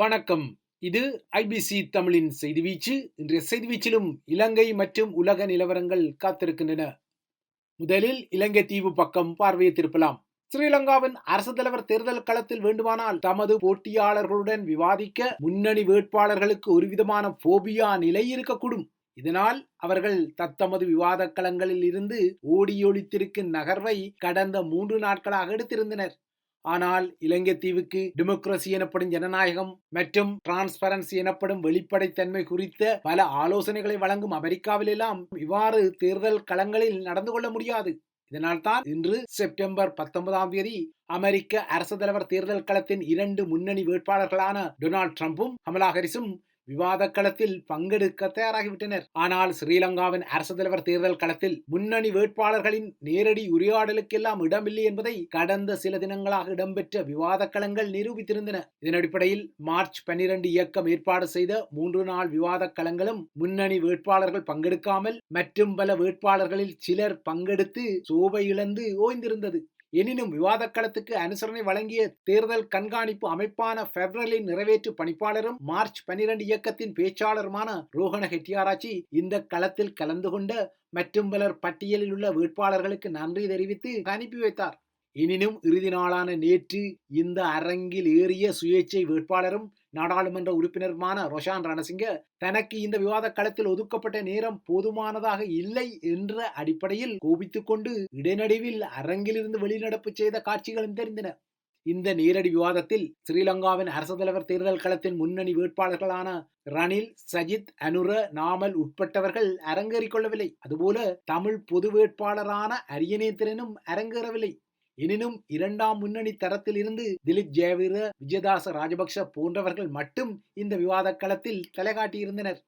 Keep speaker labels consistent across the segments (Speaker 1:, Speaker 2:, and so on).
Speaker 1: வணக்கம். இது ஐபிசி தமிழின் செய்தி வீச்சு. இன்றைய செய்தி வீச்சிலும் இலங்கை மற்றும் உலக நிலவரங்கள் காத்திருக்கின்றன. முதலில் இலங்கை தீவு பக்கம் பார்வையத்திருப்பலாம் ஸ்ரீலங்காவின் அரசு தலைவர் தேர்தல் களத்தில் வேண்டுமானால் தமது போட்டியாளர்களுடன் விவாதிக்க முன்னணி வேட்பாளர்களுக்கு ஒருவிதமான போபியா நிலை இருக்கக்கூடும். இதனால் அவர்கள் தத்தமது விவாத களங்களில் இருந்து ஓடியொழித்திருக்கும் நகர்வை கடந்த மூன்று நாட்களாக எடுத்திருந்தனர். ஆனால் இலங்கை தீவுக்கு டெமோக்ரசி எனப்படும் ஜனநாயகம் மற்றும் டிரான்ஸ்பரன்சி எனப்படும் வெளிப்படைத்தன்மை குறித்த பல ஆலோசனைகளை வழங்கும் அமெரிக்காவிலெல்லாம் இவ்வாறு தேர்தல் களங்களில் நடந்து கொள்ள முடியாது. இதனால்தான் இன்று செப்டம்பர் பத்தொன்பதாம் தேதி அமெரிக்க அரசு தலைவர் தேர்தல் களத்தின் இரண்டு முன்னணி வேட்பாளர்களான டொனால்ட் ட்ரம்பும் கமலா ஹாரிஸும் விவாத களத்தில் பங்கெடுக்க தயாராகிவிட்டனர். ஆனால் ஸ்ரீலங்காவின் அரசு தலைவர் தேர்தல் களத்தில் முன்னணி வேட்பாளர்களின் நேரடி உரையாடலுக்கெல்லாம் இடமில்லை என்பதை கடந்த சில தினங்களாக இடம்பெற்ற விவாத களங்கள் நிரூபித்திருந்தன. இதன் அடிப்படையில் மார்ச் பன்னிரண்டு இயக்கம் ஏற்பாடு செய்த மூன்று நாள் விவாத களங்களும் முன்னணி வேட்பாளர்கள் பங்கெடுக்காமல் மற்றும் பல வேட்பாளர்களில் சிலர் பங்கெடுத்து சோபை இழந்து ஓய்ந்திருந்தது. எனினும் விவாதக்களத்துக்கு அனுசரணை வழங்கிய தேர்தல் கண்காணிப்பு அமைப்பான பெப்ரலின் நிறைவேற்று பணிப்பாளரும் மார்ச் பனிரெண்டு இயக்கத்தின் பேச்சாளருமான ரோஹண ஹெட்டியாராச்சி இந்த களத்தில் கலந்து கொண்ட மற்றும் பலர் பட்டியலில் உள்ள வேட்பாளர்களுக்கு நன்றி தெரிவித்து அனுப்பி வைத்தார். எனினும் இறுதி நாளான நேற்று இந்த அரங்கில் ஏறிய சுயேட்சை வேட்பாளரும் நாடாளுமன்ற உறுப்பினருமான ரொஷான் ரணசிங்க தனக்கு இந்த விவாத களத்தில் ஒதுக்கப்பட்ட நேரம் போதுமானதாக இல்லை என்ற அடிப்படையில் கோபித்துக் கொண்டு இடைநடுவில் அரங்கிலிருந்து வெளிநடப்பு செய்த காட்சிகளும் தெரிந்தன. இந்த நேரடி விவாதத்தில் ஸ்ரீலங்காவின் அரசு தலைவர் தேர்தல் களத்தின் முன்னணி வேட்பாளர்களான ரணில் சஜித் அனுர நாமல் உட்பட்டவர்கள் அரங்கேறிக் கொள்ளவில்லை. அதுபோல தமிழ் பொது வேட்பாளரான அரியநேத்திரனும் அரங்கேறவில்லை. எனினும் இரண்டாம் முன்னணி தரத்தில் இருந்து திலீப் ஜெயவீர விஜயதாச ராஜபக்ஷ போன்றவர்கள் மட்டும் இந்த விவாத களத்தில் தலைகாட்டியிருந்தனர்.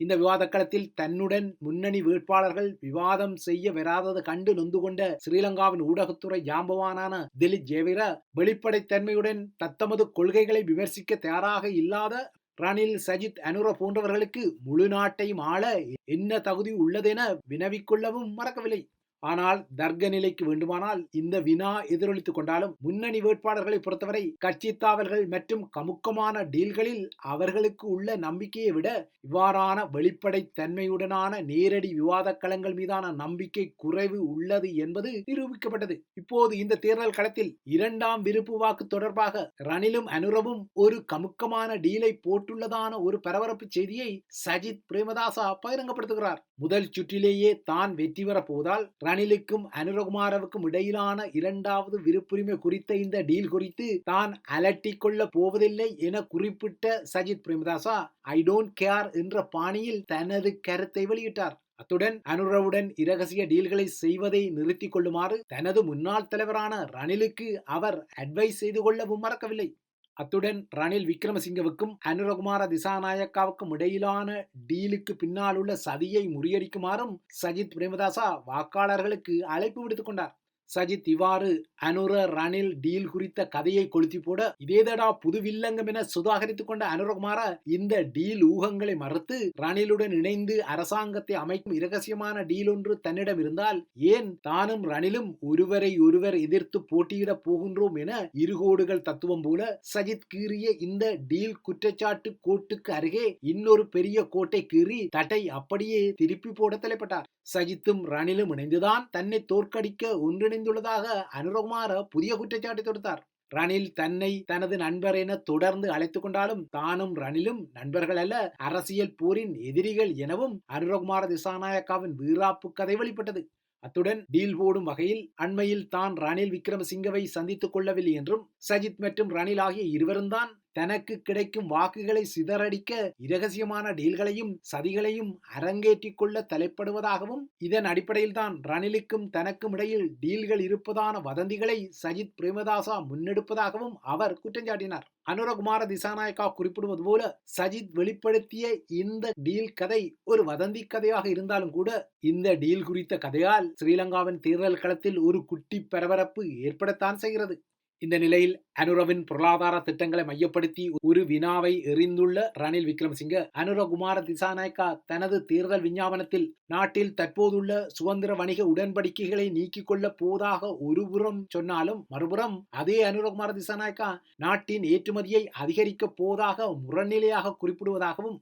Speaker 1: இந்த விவாத களத்தில் தன்னுடன் முன்னணி வேட்பாளர்கள் விவாதம் செய்ய வராதது கண்டு நொந்து கொண்ட ஸ்ரீலங்காவின் ஊடகத்துறை ஜாம்பவானான திலீப் ஜெயவீர வெளிப்படைத்தன்மையுடன் தத்தமது கொள்கைகளை விமர்சிக்க தயாராக இல்லாத ரணில் சஜித் அனுர போன்றவர்களுக்கு முழு நாட்டையும் ஆள என்ன தகுதி உள்ளதென வினவிக்கொள்ளவும் மறக்கவில்லை. ஆனால் தர்க்க நிலைக்கு வேண்டுமானால் இந்த வினா எதிரொலித்துக் கொண்டாலும் முன்னணி வேட்பாளர்களை பொறுத்தவரை கட்சி தாவல்கள் மற்றும் கமுக்கமான டீல்களில் அவர்களுக்கு உள்ள நம்பிக்கையை விட இவ்வாறான வெளிப்படை தன்மையுடனான நேரடி விவாத களங்கள் மீதான நம்பிக்கை குறைவு உள்ளது என்பது நிரூபிக்கப்பட்டது. இப்போது இந்த தேர்தல் களத்தில் இரண்டாம் விருப்பு வாக்கு தொடர்பாக ரணிலும் அனுரவும் ஒரு கமுக்கமான டீலை போட்டுள்ளதான ஒரு பரபரப்பு செய்தியை சஜித் பிரேமதாசா பகிரங்கப்படுத்துகிறார். முதல் சுற்றிலேயே தான் வெற்றி பெறப் போவதால் ரணிலுக்கும் அனுரகுமாரவுக்கும் இடையிலான இரண்டாவது விருப்புரிமை குறித்த இந்த டீல் குறித்து தான் அலட்டிக்கொள்ள போவதில்லை என குறிப்பிட்ட Sajith Premadasa I don't care என்ற பாணியில் தனது கருத்தை வெளியிட்டார். அத்துடன் அனுரவுடன் இரகசிய டீல்களை செய்வதை நிறுத்திக் கொள்ளுமாறு தனது முன்னாள் தலைவரான ரணிலுக்கு அவர் அட்வைஸ் செய்து கொள்ளவும் மறக்கவில்லை. அத்துடன் ரணில் விக்ரமசிங்கவுக்கும் அனுரகுமார திசாநாயக்காவுக்கும் இடையிலான டீலுக்கு பின்னால் உள்ள சதியை முறியடிக்குமாறும் சஜித் பிரேமதாசா வாக்காளர்களுக்கு அழைப்பு விடுத்துக் கொண்டார். சஜித் இவ்வாறு அனுர ரணில் டீல் குறித்த கதையை கொளுத்தி போட இதேதடா புது வில்லங்கம் என சுதாகரித்துக் கொண்ட அனுரகுமார இந்த டீல் ஊகங்களை மறுத்து ரணிலுடன் இணைந்து அரசாங்கத்தை அமைக்கும் இரகசியமான டீல் ஒன்று தன்னிடம் இருந்தால் ஏன் தானும் ரணிலும் ஒருவரை ஒருவர் எதிர்த்து போட்டியிட போகின்றோம் என இருகோடுகள் தத்துவம் போல சஜித் கீறிய இந்த டீல் குற்றச்சாட்டு கோட்டுக்கு அருகே இன்னொரு பெரிய கோட்டை கீறி தட்டை அப்படியே திருப்பி போட தலைப்பட்டார். சஜித்தும் ரணிலும் இணைந்துதான் தன்னை தோற்கடிக்க ஒன்றிணைந்து ஒன்றிணைந்துள்ளதாக அனுரகுமார புதிய குற்றச்சாட்டு தொடுத்தார். ரணில் தன்னை தனது நண்பர் என தொடர்ந்து அழைத்துக் கொண்டாலும் தானும் ரணிலும் நண்பர்கள் அல்ல அரசியல் போரின் எதிரிகள் எனவும் அனுரகுமார திசாநாயக்காவின் வீராப்பு கதை வெளிப்பட்டது. அத்துடன் டீல் போடும் வகையில் அண்மையில் தான் ரணில் விக்ரமசிங்கவை சந்தித்துக் கொள்ளவில்லை என்றும் சஜித் மற்றும் ரணில் ஆகிய இருவரும் தான் தனக்கு கிடைக்கும் வாக்குகளை சிதறடிக்க இரகசியமான டீல்களையும் சதிகளையும் அரங்கேற்றிக் கொள்ள தலைப்படுவதாகவும் இதன் அடிப்படையில் தான் ரணிலுக்கும் தனக்கும் இடையில் டீல்கள் இருப்பதான வதந்திகளை சஜித் பிரேமதாசா முன்னெடுப்பதாகவும் அவர் குற்றஞ்சாட்டினார் அனுரகுமார திசாநாயக்கா குறிப்பிடுவது போல சஜித் வெளிப்படுத்திய இந்த டீல் கதை ஒரு வதந்தி கதையாக இருந்தாலும் கூட இந்த டீல் குறித்த கதையால் ஸ்ரீலங்காவின் தேர்தல் களத்தில் ஒரு குட்டி பரபரப்பு ஏற்படத்தான் செய்கிறது. இந்த நிலையில் அனுரவின் பொருளாதார திட்டங்களை மையப்படுத்தி ஒரு வினாவை எறிந்துள்ள ரணில் விக்ரமசிங்க அனுரகுமார திசாநாயக்கா தனது தேர்தல் விஞ்ஞாபனத்தில் நாட்டில் தற்போதுள்ள சுதந்திர வணிக உடன்படிக்கைகளை நீக்கிக் கொள்ள போதாக ஒருபுறம் சொன்னாலும் மறுபுறம் அதே அனுரகுமார திசாநாயக்கா நாட்டின் ஏற்றுமதியை அதிகரிக்க போதாக முரண்நிலையாக குறிப்பிடுவதாகவும்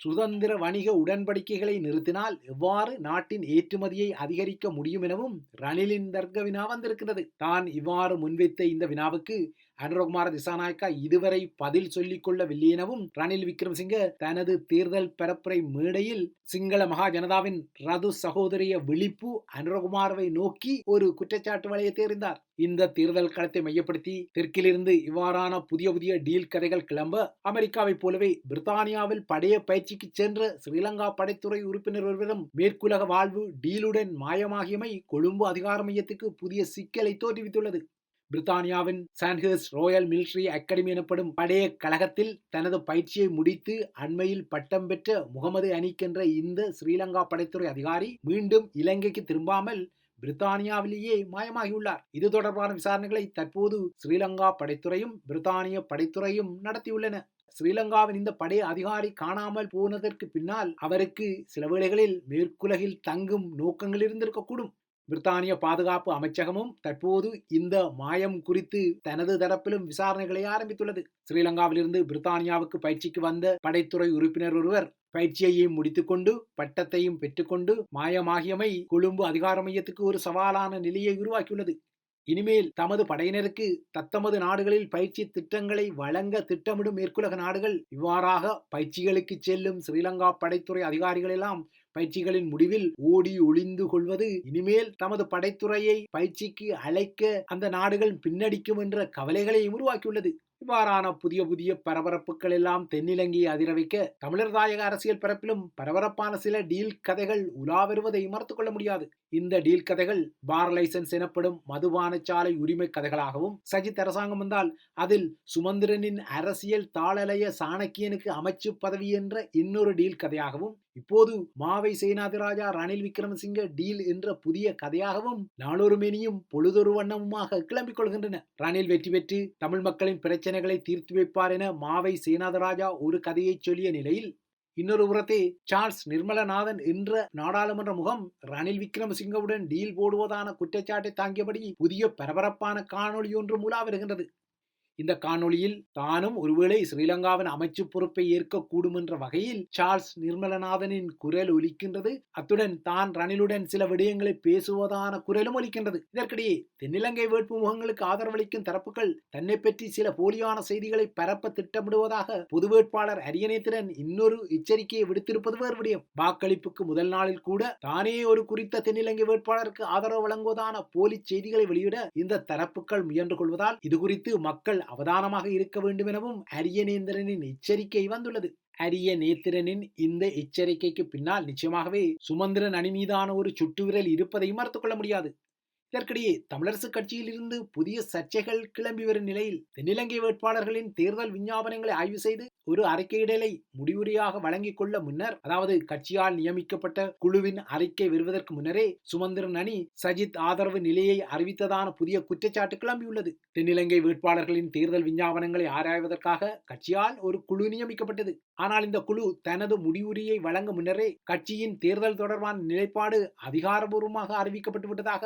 Speaker 1: சுதந்திர வணிக உடன்படிக்கைகளை நிறுத்தினால் எவ்வாறு நாட்டின் ஏற்றுமதியை அதிகரிக்க முடியும் எனவும் ரணிலின் தர்க்க வினா வந்திருக்கிறது தான் இவ்வாறு முன்வைத்த இந்த வினாவுக்கு அனுரகுமார திசாநாயக்கா இதுவரை பதில் சொல்லிக் கொள்ளவில்லை எனவும் ரணில் விக்ரமசிங்க தனது தேர்தல் பரப்புரை மேடையில் சிங்கள மகா ஜனதாவின் ரது சகோதரிய விழிப்பு அனுரகுமாரவை நோக்கி ஒரு குற்றச்சாட்டு வலையை தெரிந்தார் இந்த தேர்தல் களத்தை மையப்படுத்தி தெற்கிலிருந்து இவ்வாறான புதிய புதிய டீல் கதைகள் கிளம்ப அமெரிக்காவைப் போலவே பிரித்தானியாவில் படைய பயிற்சிக்கு சென்ற ஸ்ரீலங்கா படைத்துறை உறுப்பினர் ஒருவரும் மேற்குலக வாழ்வு டீலுடன் மாயமாகியமை கொழும்பு அதிகார மையத்துக்கு புதிய சிக்கலை தோற்றுவித்துள்ளது. பிரித்தானியாவின் சான்ஹர்ஸ் ரோயல் மிலிட்டரி அகாடமி எனப்படும் படைய கழகத்தில் தனது பயிற்சியை முடித்து அண்மையில் பட்டம் பெற்ற முகமது அனிக் என்ற இந்த ஸ்ரீலங்கா படைத்துறை அதிகாரி மீண்டும் இலங்கைக்கு திரும்பாமல் பிரித்தானியாவிலேயே மாயமாகியுள்ளார். இது தொடர்பான விசாரணைகளை தற்போது ஸ்ரீலங்கா படைத்துறையும் பிரித்தானிய படைத்துறையும் நடத்தியுள்ளன. ஸ்ரீலங்காவின் இந்த படை அதிகாரி காணாமல் போனதற்கு பின்னால் அவருக்கு சில வேளைகளில் மேற்குலகில் தங்கும் நோக்கங்கள் இருந்திருக்கக்கூடும். பிரித்தானிய பாதுகாப்பு அமைச்சகமும் தற்போது இந்த மாயம் குறித்து தனது தரப்பிலும் விசாரணைகளை ஆரம்பித்துள்ளது. ஸ்ரீலங்காவிலிருந்து பிரித்தானியாவுக்கு பயிற்சிக்கு வந்த படைத்துறை உறுப்பினர் ஒருவர் பயிற்சியையும் முடித்துக்கொண்டு பட்டத்தையும் பெற்றுக்கொண்டு மாயமாகியமை கொழும்பு அதிகார மையத்துக்கு ஒரு சவாலான நிலையை உருவாக்கியுள்ளது. இனிமேல் தமது படையினருக்கு தத்தமது நாடுகளில் பயிற்சி திட்டங்களை வழங்க திட்டமிடும் மேற்குலக நாடுகள் இவ்வாறாக பயிற்சிகளுக்கு செல்லும் ஸ்ரீலங்கா படைத்துறை அதிகாரிகள் எல்லாம் பயிற்சிகளின் முடிவில் ஓடி ஒளிந்து கொள்வது இனிமேல் தமது படைத்துறையை பயிற்சிக்கு அழைக்க அந்த நாடுகள் பின்னடிக்கும் என்ற கவலைகளை உருவாக்கியுள்ளது. இவ்வாறான புதிய புதிய பரபரப்புகள் எல்லாம் தென்னிலங்கையை அதிர வைக்க தமிழர் தாயக அரசியல் பரப்பிலும் பரபரப்பான சில டீல் கதைகள் உலா வருவதை மறுத்துக் கொள்ள முடியாது. இந்த டீல் கதைகள் பார் லைசன்ஸ் எனப்படும் மதுபான சாலை உரிமை கதைகளாகவும் சஜித் அரசாங்கம் வந்தால் அதில் சுமந்திரனின் அரசியல் தாளலய சாணக்கியனுக்கு அமைச்சு பதவி என்ற இன்னொரு டீல் கதையாகவும் இப்போது மாவை சேனாதிராஜா ரணில் விக்ரமசிங்க டீல் என்ற புதிய கதையாகவும் நாளொரு மேனியும் பொழுதொரு வண்ணமுமாக கிளம்பிக் கொள்கின்றன. ரணில் வெற்றி பெற்று தமிழ் மக்களின் பிரச்சனைகளை தீர்த்து வைப்பார் என மாவை சேனாதிராஜா ஒரு கதையை சொல்லிய நிலையில் இன்னொரு புறத்தே சார்ல்ஸ் நிர்மலநாதன் என்ற நாடாளுமன்ற முகம் ரணில் விக்ரமசிங்கவுடன் டீல் போடுவதான குற்றச்சாட்டை தாங்கியபடி புதிய பரபரப்பான காணொளி ஒன்று மூலா வருகின்றது. இந்த காணொளியில் தானும் ஒருவேளை ஸ்ரீலங்காவின் அமைச்சு பொறுப்பை ஏற்கக்கூடும் என்ற வகையில் சார்ல்ஸ் நிர்மலநாதனின் குரல் ஒலிக்கின்றது. அத்துடன் தான் ரணிலுடன் சில விடயங்களை பேசுவதான குரலும் ஒலிக்கின்றது. இதற்கிடையே தென்னிலங்கை வேட்பு முகங்களுக்கு ஆதரவளிக்கும் தரப்புகள் தன்னை பற்றி சில போலியான செய்திகளை பரப்ப திட்டமிடுவதாக பொது வேட்பாளர் அரியணைத்திறன் இன்னொரு எச்சரிக்கையை விடுத்திருப்பது வேறு விடயம். வாக்களிப்புக்கு முதல் நாளில் கூட தானே ஒரு குறித்த தென்னிலங்கை வேட்பாளருக்கு ஆதரவு வழங்குவதான போலி செய்திகளை வெளியிட இந்த தரப்புகள் முயன்று கொள்வதால் இது குறித்து மக்கள் அவதானமாக இருக்க வேண்டும் எனவும் அரியநேந்திரனின் எச்சரிக்கை வந்துள்ளது. அரிய நேத்திரனின் இந்த எச்சரிக்கைக்கு பின்னால் நிச்சயமாகவே சுமந்திரன் அணி மீதான ஒரு சுட்டுவிரல் இருப்பதை மறுத்துக்கொள்ள முடியாது. இதற்கிடையே தமிழரசுக் கட்சியிலிருந்து புதிய சர்ச்சைகள் கிளம்பி வரும் நிலையில் தென்னிலங்கை வேட்பாளர்களின் தேர்தல் விஞ்ஞாபனங்களை ஆய்வு செய்து ஒரு அறிக்கையிடலை முடிவுரையாக வழங்கிக் கொள்ள முன்னர் அதாவது கட்சியால் நியமிக்கப்பட்ட குழுவின் அறிக்கை வருவதற்கு முன்னரே சுமந்திரன் அணி சஜித் ஆதரவு நிலையை அறிவித்ததான புதிய குற்றச்சாட்டு கிளம்பியுள்ளது. தென்னிலங்கை வேட்பாளர்களின் தேர்தல் விஞ்ஞாபனங்களை ஆராய்வதற்காக கட்சியால் ஒரு குழு நியமிக்கப்பட்டது. ஆனால் இந்த குழு தனது முடிவுரையை வழங்க முன்னரே கட்சியின் தேர்தல் தொடர்பான நிலைப்பாடு அதிகாரபூர்வமாக அறிவிக்கப்பட்டு விட்டதாக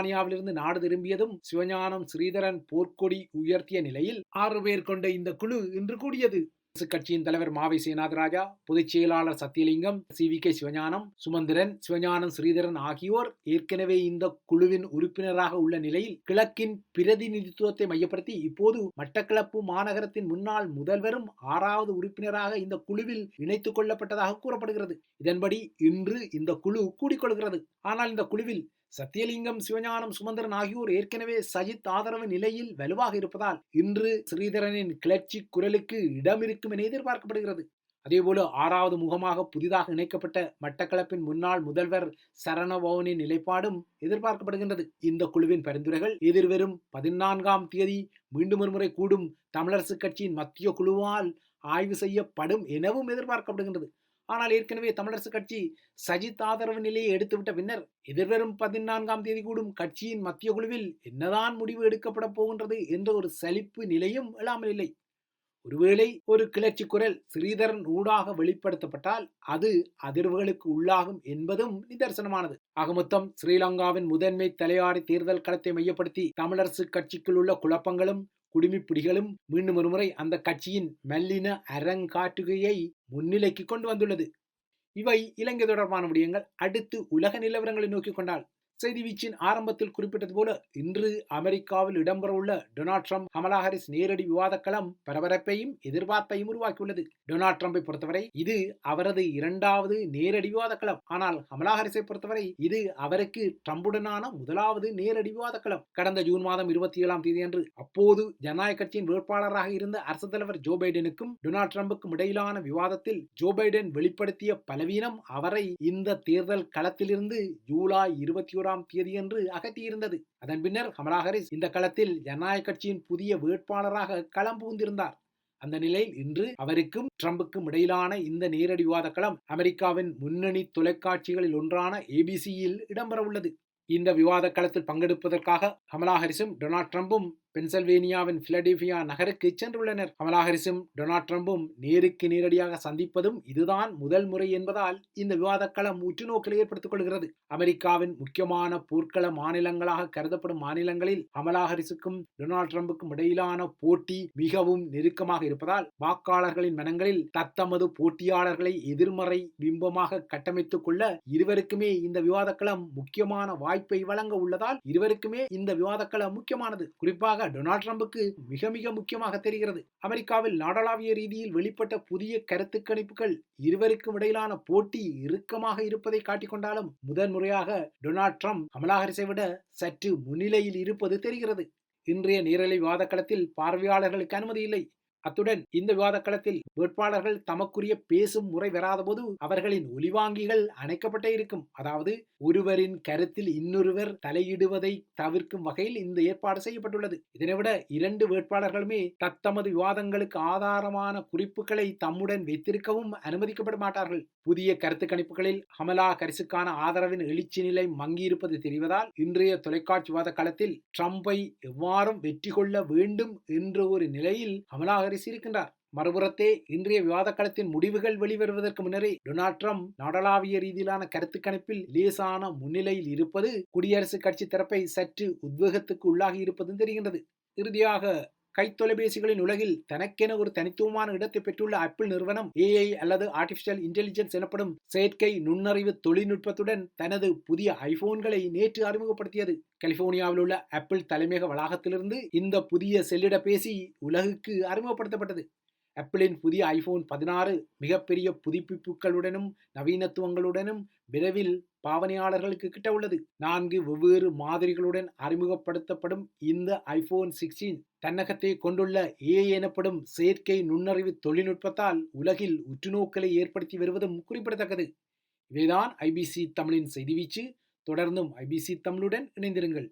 Speaker 1: பிரித்தானியாவிலிருந்து நாடு திரும்பியதும் சிவஞானம் ஸ்ரீதரன் போர்க்கொடி உயர்த்திய நிலையில் ஆறு பேர் கொண்ட இந்த குழு இன்று கூடியது. கட்சியின் தலைவர் மாவை சேனாதராஜா பொதுச் செயலாளர் Sathiyalingam C. V. K. Sivagnanam Sumanthiran Sivagnanam Sritharan ஆகியோர் ஏற்கனவே இந்த குழுவின் உறுப்பினராக உள்ள நிலையில் கிழக்கின் பிரதிநிதித்துவத்தை மையப்படுத்தி இப்போது மட்டக்களப்பு மாநகரத்தின் முன்னாள் முதல்வரும் ஆறாவது உறுப்பினராக இந்த குழுவில் இணைத்துக் கொள்ளப்பட்டதாக கூறப்படுகிறது. இதன்படி இன்று இந்த குழு கூடிக்கொள்கிறது. ஆனால் இந்த குழுவில் சத்தியலிங்கம் சிவஞானம் சுமந்திரன் ஆகியோர் ஏற்கனவே சஜித் ஆதரவு நிலையில் வலுவாக இருப்பதால் இன்று ஸ்ரீதரனின் கிளர்ச்சி குரலுக்கு இடம் இருக்கும் என எதிர்பார்க்கப்படுகிறது. அதேபோல ஆறாவது முகமாக புதிதாக இணைக்கப்பட்ட மட்டக்களப்பின் முன்னாள் முதல்வர் சரணபவனின் நிலைப்பாடும் எதிர்பார்க்கப்படுகின்றது. இந்த குழுவின் பரிந்துரைகள் எதிர்வரும் பதினான்காம் தேதி மீண்டும் ஒருமுறை கூடும் தமிழரசுக் கட்சியின் மத்திய குழுவால் ஆய்வு செய்யப்படும் எனவும் எதிர்பார்க்கப்படுகின்றது. ஆனால் ஏற்கனவே தமிழரசு கட்சி சஜித் ஆதரவு நிலையை எடுத்துவிட்ட பின்னர் எதிர்வரும் பதினான்காம் தேதி கூடும் கட்சியின் மத்திய குழுவில் என்னதான் முடிவு எடுக்கப்பட போகின்றது என்ற ஒரு சலிப்பு நிலையும் எழாமல் இல்லை. ஒருவேளை ஒரு கிளர்ச்சி குரல் ஸ்ரீதரன் ஊடாக வெளிப்படுத்தப்பட்டால் அது அதிர்வுகளுக்கு உள்ளாகும் என்பதும் நிதர்சனமானது. ஆக மொத்தம் ஸ்ரீலங்காவின் முதன்மை தலையாடி தேர்தல் களத்தை மையப்படுத்தி தமிழரசு கட்சிக்குள் உள்ள குழப்பங்களும் குடிமிப்பிடிகளும் மீண்டும் ஒருமுறை அந்த கட்சியின் மெல்லின அரங்காட்டுகையை முன்னிலைக்கு கொண்டு வந்துள்ளது. இவை இலங்கை தொடர்பான விடயங்கள். அடுத்து உலக நிலவரங்களை நோக்கி கொண்டால் செய்தி வீச்சின் ஆரம்பத்தில் குறிப்பிட்டது போல இன்று அமெரிக்காவில் இடம்பெறவுள்ள டொனால்ட் ட்ரம்ப் கமலா ஹாரிஸ் நேரடி விவாதக்களம் பரபரப்பையும் எதிர்பார்ப்பையும் உருவாக்கியுள்ளது. டொனால்ட் ட்ரம்பை பொறுத்தவரை இது அவரது இரண்டாவது நேரடி விவாதக்களம். ஆனால் கமலா ஹாரிஸை பொறுத்தவரை இது அவருக்கு ட்ரம்புடனான முதலாவது நேரடி விவாதக்களம். கடந்த ஜூன் மாதம் இருபத்தி ஏழாம் தேதி அன்று அப்போது ஜனநாயக கட்சியின் வேட்பாளராக இருந்த அரசு தலைவர் ஜோ பைடனுக்கும் டொனால்ட் ட்ரம்புக்கும் இடையிலான விவாதத்தில் ஜோ பைடன் வெளிப்படுத்திய பலவீனம் அவரை இந்த தேர்தல் களத்திலிருந்து ஜூலை இருபத்தி ஓராம் தேதியன்று அகற்றியிருந்தது அதன் பின்னர் கமலா ஹாரிஸ் இந்த களத்தில் ஜனநாயக கட்சியின் புதிய வேட்பாளராக களம் புகுந்திருந்தார். அந்த நிலையில் இன்று அவருக்கும் ட்ரம்புக்கும் இடையிலான இந்த நேரடி விவாத களம் அமெரிக்காவின் முன்னணி தொலைக்காட்சிகளில் ஒன்றான ஏபிசியில் இடம்பெறவுள்ளது. இந்த விவாத களத்தில் பங்கெடுப்பதற்காக கமலா ஹாரிஸும் டொனால்ட் ட்ரம்பும் பென்சல்வேனியாவின் பிலடெல்பியா நகருக்கு சென்றுள்ளனர். கமலா ஹாரிஸும் டொனால்ட் ட்ரம்பும் நேருக்கு நேரடியாக சந்திப்பதும் இதுதான் முதல் முறை என்பதால் இந்த விவாதக்களம் களம் உற்றுநோக்கில் ஏற்படுத்திக் கொள்கிறது அமெரிக்காவின் முக்கியமான போர்க்கள மாநிலங்களாக கருதப்படும் மாநிலங்களில் கமலா ஹாரிஸுக்கும் டொனால்ட் ட்ரம்புக்கும் இடையிலான போட்டி மிகவும் நெருக்கமாக இருப்பதால் வாக்காளர்களின் மனங்களில் தத்தமது போட்டியாளர்களை எதிர்மறை பிம்பமாக கட்டமைத்துக் கொள்ள இருவருக்குமே இந்த விவாதக்களம் முக்கியமான வாய்ப்பை வழங்க உள்ளதால் இருவருக்குமே இந்த விவாதக்களம் முக்கியமானது. குறிப்பாக டொனால்ட் ட்ரம்புக்கு மிக மிக முக்கியமாக தெரிகிறது. அமெரிக்காவில் நாடளாவிய ரீதியில் வெளிப்பட்ட புதிய கருத்து கணிப்புகள் இருவருக்கும் இடையிலான போட்டி இறுக்கமாக இருப்பதை காட்டிக்கொண்டாலும் முதன் முறையாக டொனால்ட் ட்ரம்ப் கமலா ஹாரிஸை விட சற்று முன்னிலையில் இருப்பது தெரிகிறது. இன்றைய நீரலை விவாத களத்தில் பார்வையாளர்களுக்கு அனுமதி இல்லை. அத்துடன் இந்த விவாத களத்தில் வேட்பாளர்கள் தமக்குரிய பேசும் முறை வராதபோது அவர்களின் ஒலிவாங்கிகள் அணைக்கப்பட்டே இருக்கும். அதாவது ஒருவரின் கருத்தில் இன்னொருவர் தலையிடுவதை தவிர்க்கும் வகையில் இந்த ஏற்பாடு செய்யப்பட்டுள்ளது. இதனைவிட இரண்டு வேட்பாளர்களுமே தத்தமது விவாதங்களுக்கு ஆதாரமான குறிப்புகளை தம்முடன் வைத்திருக்கவும் அனுமதிக்கப்பட மாட்டார்கள் புதிய கருத்து கணிப்புகளில் ஹமலா கரிசுக்கான ஆதரவின் எழுச்சி நிலை மங்கியிருப்பது தெரிவதால் இன்றைய தொலைக்காட்சி விவாத களத்தில் ட்ரம்பை எவ்வாறும் வெற்றி கொள்ள வேண்டும் என்ற ஒரு நிலையில் கமலா ஹாரிஸ் இருக்கின்றார். மறுபுறத்தே இன்றைய விவாத களத்தின் முடிவுகள் வெளிவருவதற்கு முன்னரே டொனால்ட் ட்ரம்ப் நாடளாவிய ரீதியிலான கருத்து கணிப்பில் லேசான முன்னிலையில் இருப்பது குடியரசுக் கட்சி தரப்பை சற்று உத்வேகத்துக்கு உள்ளாகி இருப்பதும் தெரிகின்றது. இறுதியாக கைத்தொலைபேசிகளின் உலகில் தனக்கென ஒரு தனித்துவமான இடத்தை பெற்றுள்ள ஆப்பிள் நிறுவனம் ஏஐ அல்லது ஆர்டிபிஷியல் இன்டெலிஜென்ஸ் எனப்படும் செயற்கை நுண்ணறிவு தொழில்நுட்பத்துடன் தனது புதிய ஐபோன்களை நேற்று அறிமுகப்படுத்தியது. கலிபோர்னியாவில் உள்ள ஆப்பிள் தலைமையக வளாகத்திலிருந்து இந்த புதிய செல்லிடப்பேசி உலகுக்கு அறிமுகப்படுத்தப்பட்டது. ஆப்பிளின் புதிய ஐபோன் பதினாறு மிகப்பெரிய புதுப்பிப்புகளுடனும் நவீனத்துவங்களுடனும் விரைவில் பாவனையாளர்களுக்கு கிட்ட உள்ளது. நான்கு வெவ்வேறு மாதிரிகளுடன் அறிமுகப்படுத்தப்படும் இந்த ஐபோன் சிக்ஸ்டீன் தன்னகத்தை கொண்டுள்ள ஏ எனப்படும் செயற்கை நுண்ணறிவு தொழில்நுட்பத்தால் உலகில் உற்றுநோக்கலை ஏற்படுத்தி வருவதும் குறிப்பிடத்தக்கது. இவைதான் ஐபிசி தமிழின் செய்திவீச்சு தொடர்ந்தும் ஐபிசி தமிழுடன் இணைந்திருங்கள்.